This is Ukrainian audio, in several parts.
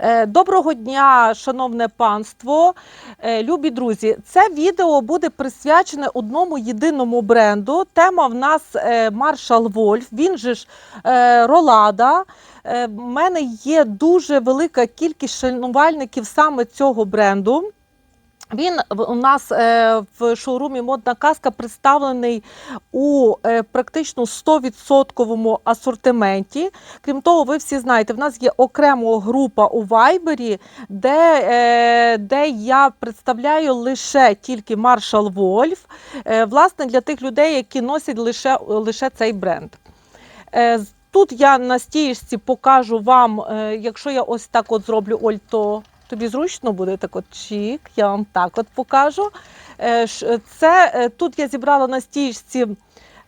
Е, Доброго дня, шановне панство, Е, любі друзі. Це відео буде присвячене одному єдиному бренду. Тема в нас Маршал Вольф. Він же ж е, Ролада. У мене є дуже велика кількість шанувальників саме цього бренду. Він у нас е, в шоурумі Модна казка представлений у е, практично 100% асортименті. Крім того, ви всі знаєте, в нас є окрема група у Вайбері, де, е, де я представляю лише тільки Wolf, е, власне, для тих людей, які носять лише, лише цей бренд. Тут я на стіжці покажу вам, якщо я ось так от зроблю, Оль, то тобі зручно буде так от чік, я вам так от покажу. Е, Це е, тут я зібрала на стіжці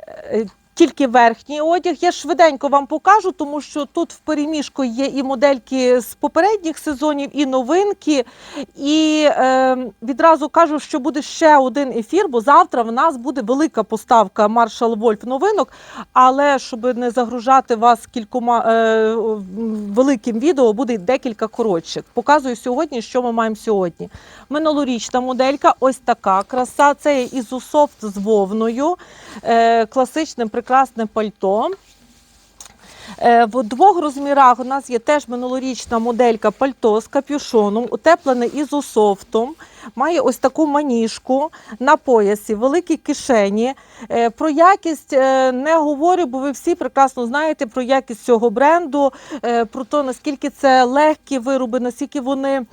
е, тільки верхній одяг. Я швиденько вам покажу, тому що тут в переміжку є і модельки з попередніх сезонів, і новинки. І е, відразу кажу, що буде ще один ефір, бо завтра в нас буде велика поставка Marshall Wolf новинок. Але щоб не загружати вас кількома е, великим відео, буде декілька коротших. Показую сьогодні, що ми маємо сьогодні. Минулорічна моделька, ось така краса. Це ізусофт з вовною, е, класичне прекрасне пальто. Е, В двох розмірах у нас є теж минулорічна моделька пальто з капюшоном, утеплене ізософтом. Має ось таку маніжку на поясі, великі кишені. Е, Про якість е, не говорю, бо ви всі прекрасно знаєте про якість цього бренду, про те, наскільки це легкі вироби, наскільки вони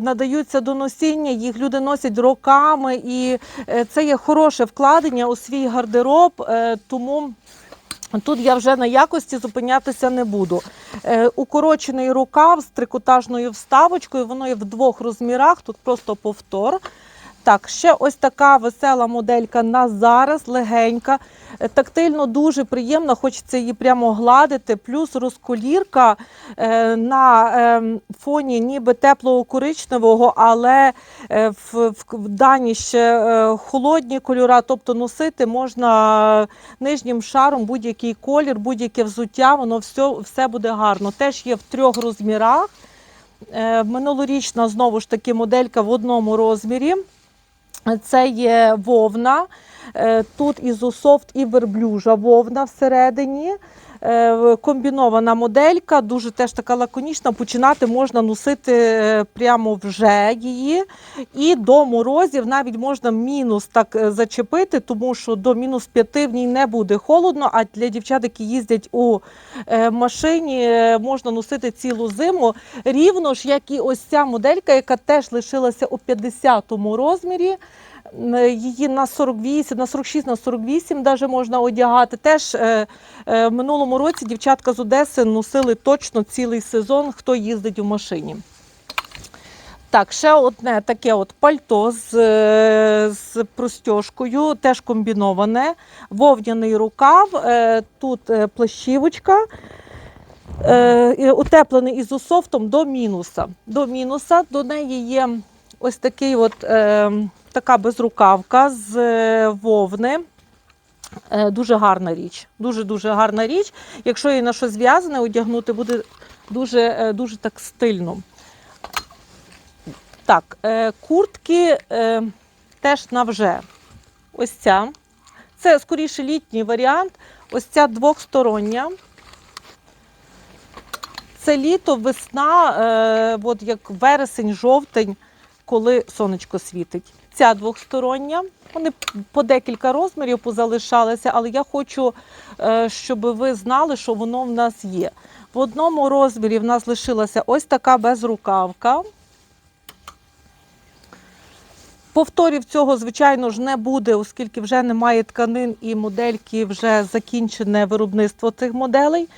надаються до носіння, їх люди носять роками, і це є хороше вкладення у свій гардероб. Тому Тут я вже на якості зупинятися не буду. Е, укорочений рукав з трикотажною вставочкою, воно є в двох розмірах, тут просто повтор. Так, ще ось така весела моделька на зараз, легенька, Е, тактильно дуже приємна, хочеться її прямо гладити. Плюс розколірка е, на е, фоні ніби теплого коричневого, але е, в, в, дані ще холодні кольора, тобто носити можна нижнім шаром будь-який колір, будь-яке взуття, воно все, все буде гарно. Теж є в трьох розмірах. Минулорічна знову ж таки моделька в одному розмірі. Це є вовна. Е, Тут ізософт і верблюжа вовна всередині. Е, Комбінована моделька, дуже теж така лаконічна. Починати можна носити е, прямо вже її. І до морозів навіть можна мінус так е, зачепити, тому що до мінус 5 в ній не буде холодно. А для дівчат, які їздять у машині, можна носити цілу зиму. Рівно ж, як і ось ця моделька, яка теж лишилася у 50-му розмірі. Її на 48, на 46, на 48 даже можна одягати. Теж в минулому році дівчатка з Одеси носили точно цілий сезон, хто їздить у машині. Так, ще одне таке от пальто з, з простьошкою, теж комбіноване, вовняний рукав, е, тут е, плащівочка, е, утеплений ізософтом до мінуса. До мінуса до неї є ось такий от, така безрукавка з вовни. Е, Дуже гарна річ. Дуже-дуже гарна річ. Якщо її на щось зв'язане, одягнути буде дуже, е, дуже так стильно. Так, е, куртки теж на вже. Ось ця. Це скоріше літній варіант. Ось ця двохстороння. Це літо, весна, от як вересень, жовтень, коли сонечко світить. Ця двохстороння. Вони по декілька розмірів позалишалися, але я хочу, е, щоб ви знали, що воно в нас є. В одному розмірі в нас лишилася ось така безрукавка. Повторів цього, звичайно ж, не буде, оскільки вже немає тканин і модельки, вже закінчене виробництво цих моделей.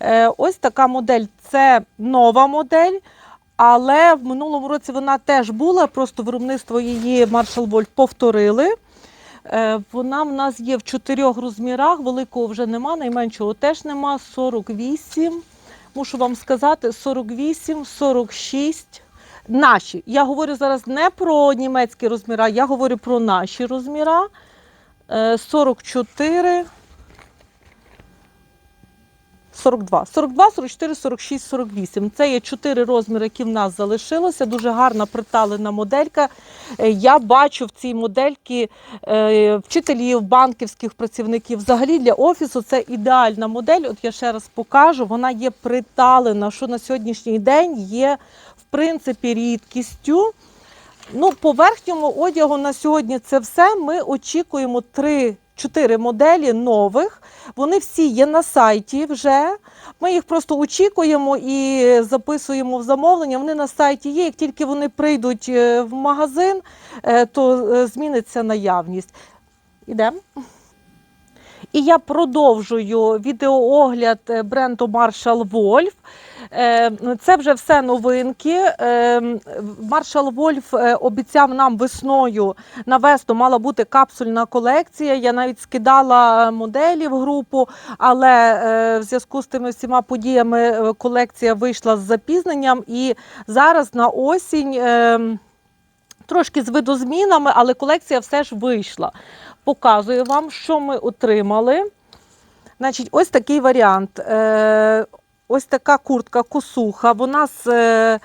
Е, Ось така модель це нова модель, але в минулому році вона теж була, просто виробництво її Marshall Wolf повторили. Е, Вона в нас є в чотирьох розмірах, великого вже нема, найменшого теж нема. 48, мушу вам сказати, 48, 46. Наші. Я говорю зараз не про німецькі розміра, я говорю про наші розміра. Е, 44, 42, 42, 44, 46, 48. Це є чотири розміри, які в нас залишилося. Дуже гарна приталена моделька. Е, Я бачу в цій модельці е, вчителів, банківських працівників. Взагалі для офісу це ідеальна модель. От я ще раз покажу. Вона є приталена, що на сьогоднішній день є в принципі рідкістю. Ну, по верхньому одягу на сьогодні це все. Ми очікуємо 3-4 моделі нових. Вони всі є на сайті вже. Ми їх просто очікуємо і записуємо в замовлення. Вони на сайті є. Як тільки вони прийдуть е, в магазин, е, то е, зміниться наявність. Ідемо. І я продовжую відеоогляд бренду Marshall Wolf. Е, Це вже все новинки. Е, Marshall Wolf е, обіцяв нам весною на весну мала бути капсульна колекція. Я навіть скидала моделі в групу, але в зв'язку з тими всіма подіями колекція вийшла з запізненням. І зараз на осінь. Трошки з видозмінами, але колекція все ж вийшла. Показую вам, що ми отримали. Значить, ось такий варіант. Ось така куртка косуха. Вона з, е,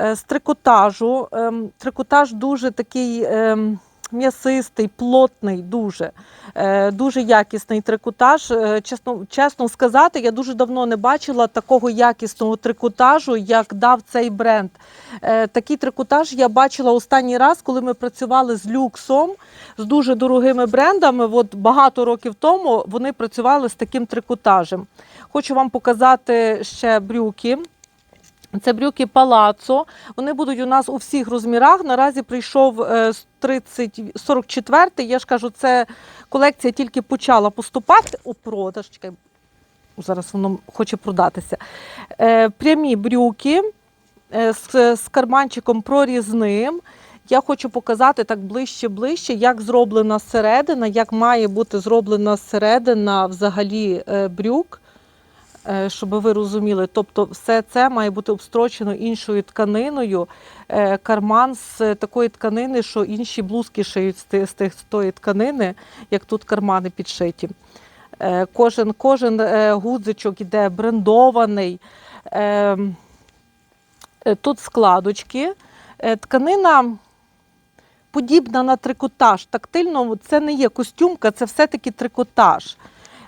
е, з трикотажу. Ем, трикотаж дуже такий ем, м'ясистий, плотний, дуже. Е, дуже якісний трикотаж. Е, чесно, чесно сказати, я дуже давно не бачила такого якісного трикотажу, як дав цей бренд. Е, Такий трикотаж я бачила останній раз, коли ми працювали з люксом, з дуже дорогими брендами. От багато років тому вони працювали з таким трикотажем. Хочу вам показати ще брюки. Це брюки Палацо. Вони будуть у нас у всіх розмірах. Наразі прийшов е, з 30, 44. Я ж кажу, це колекція тільки почала поступати у продаж. Чекай, зараз воно хоче продатися. Е, Прямі брюки е, з, з карманчиком прорізним. Я хочу показати так ближче-ближче, як зроблена середина, як має бути зроблена середина взагалі е, брюк, е, щоб ви розуміли. Тобто, все це має бути обстрочено іншою тканиною. Е, Карман з такої тканини, що інші блузки шиють з тої тканини, як тут кармани підшиті. Е, Кожен, кожен е, гудзичок іде брендований. Е, е, Тут складочки. Е, Тканина подібна на трикотаж. Тактильно це не є костюмка, це все-таки трикотаж.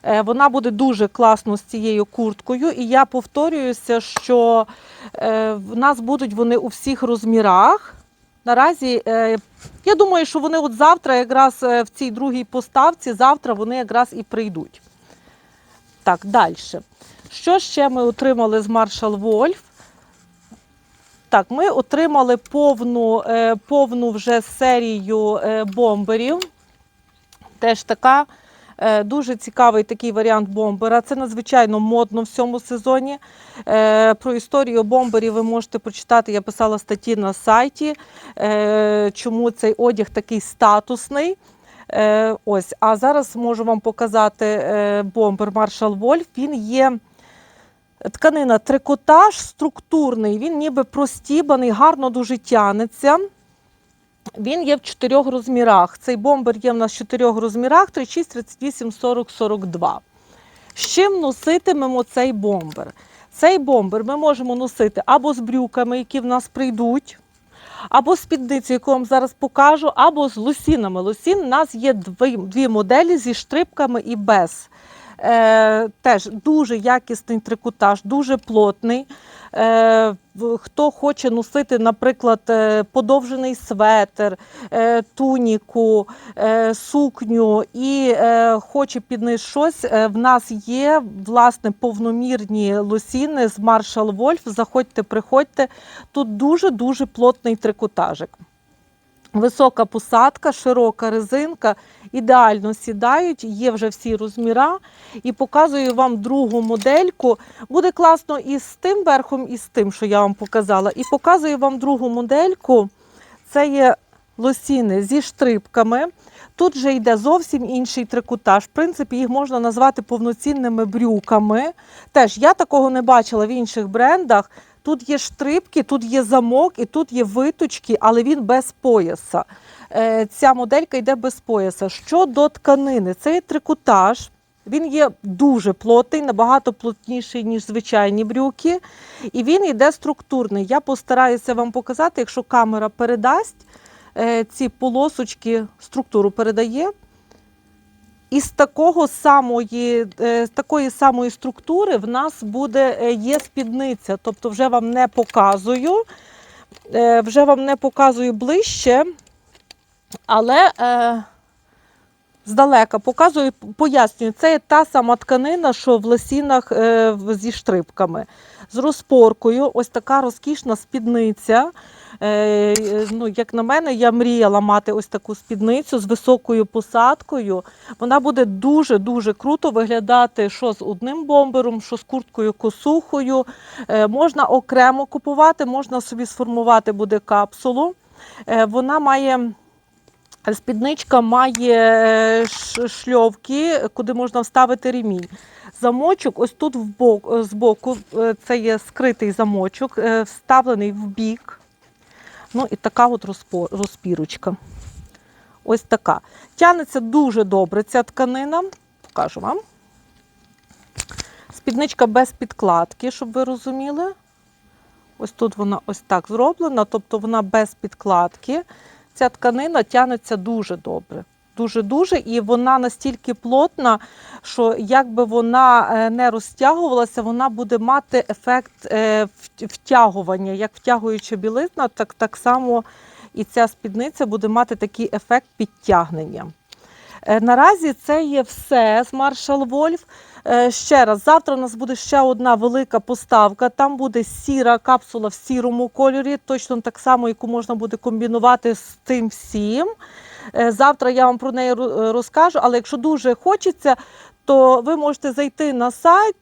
Е, Вона буде дуже класно з цією курткою. І я повторююся, що е, в нас будуть вони у всіх розмірах. Наразі е, я думаю, що вони от завтра, якраз в цій другій поставці, завтра вони якраз і прийдуть. Так, далі. Що ще ми отримали з Marshall Wolf? Так, ми отримали повну, повну вже серію бомберів. Теж така дуже цікавий такий варіант бомбера. Це надзвичайно модно в цьому сезоні. Е, Про історію бомберів ви можете прочитати. Я писала статті на сайті, е, чому цей одяг такий статусний. Е, Ось, а зараз можу вам показати е, бомбер Marshall Wolf. Він є. Тканина трикотаж структурний, він ніби простібаний, гарно дуже тянеться. Він є в чотирьох розмірах. Цей бомбер є в нас в чотирьох розмірах: 36, 38, 40, 42. З чим носитимемо цей бомбер? Цей бомбер ми можемо носити або з брюками, які в нас прийдуть, або з спідницею, яку вам зараз покажу, або з лосінами. Лосін у нас є дві, дві моделі зі штрипками і без. Е, теж дуже якісний трикотаж, дуже плотний. Е, хто хоче носити, наприклад, е, подовжений светр, е, туніку, е, сукню і хоче під низ щось, в нас є власне повномірні лосіни з Marshall Wolf. Заходьте, приходьте. Тут дуже-дуже плотний трикотажик. Висока посадка, широка резинка, ідеально сідають, є вже всі розміра. І показую вам другу модельку. Буде класно і з тим верхом, і з тим, що я вам показала. І показую вам другу модельку. Це є лосіни зі штрипками. Тут вже йде зовсім інший трикотаж. В принципі, їх можна назвати повноцінними брюками. Теж я такого не бачила в інших брендах. Тут є штрипки, тут є замок і тут є виточки, але він без пояса. Е, Ця моделька йде без пояса. Щодо тканини, це є трикотаж. Він є дуже плотний, набагато плотніший, ніж звичайні брюки. І він йде структурний. Я постараюся вам показати, якщо камера передасть е, ці полосочки, структуру передає. Із такого самої, е, з такої самої структури в нас буде е, є спідниця. Тобто, вже вам не показую, е, вже вам не показую ближче, але здалека показую, пояснюю, це та сама тканина, що в лосінах е, зі штрипками. З розпоркою, ось така розкішна спідниця. Е, ну, як на мене, я мріяла мати ось таку спідницю з високою посадкою. Вона буде дуже-дуже круто виглядати що з одним бомбером, що з курткою косухою. Е, можна окремо купувати, можна собі сформувати буде капсулу. Вона має. Спідничка має е, шльовки, куди можна вставити ремінь. Замочок, ось тут вбок, збоку, е, це є скритий замочок, е, вставлений в бік. Ну і така от розпірочка. Ось така. Тягнеться дуже добре ця тканина. Покажу вам. Спідничка без підкладки, щоб ви розуміли. Ось тут вона ось так зроблена, тобто вона без підкладки. Ця тканина тягнеться дуже добре. Дуже-дуже, і вона настільки плотна, що якби вона е, не розтягувалася, вона буде мати ефект е, втягування. Як втягуюча білизна, так, так само і ця спідниця буде мати такий ефект підтягнення. Е, Наразі це є все з Marshall Wolf. Е, Ще раз, завтра у нас буде ще одна велика поставка. Там буде сіра капсула в сірому кольорі, точно так само, яку можна буде комбінувати з тим всім. Е, Завтра я вам про неї розкажу, але якщо дуже хочеться, то ви можете зайти на сайт,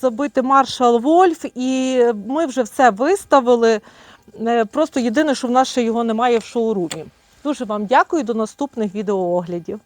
забити Marshall Wolf, і ми вже все виставили. Просто єдине, що в нас ще його немає в шоурумі. Дуже вам дякую. До наступних відеооглядів.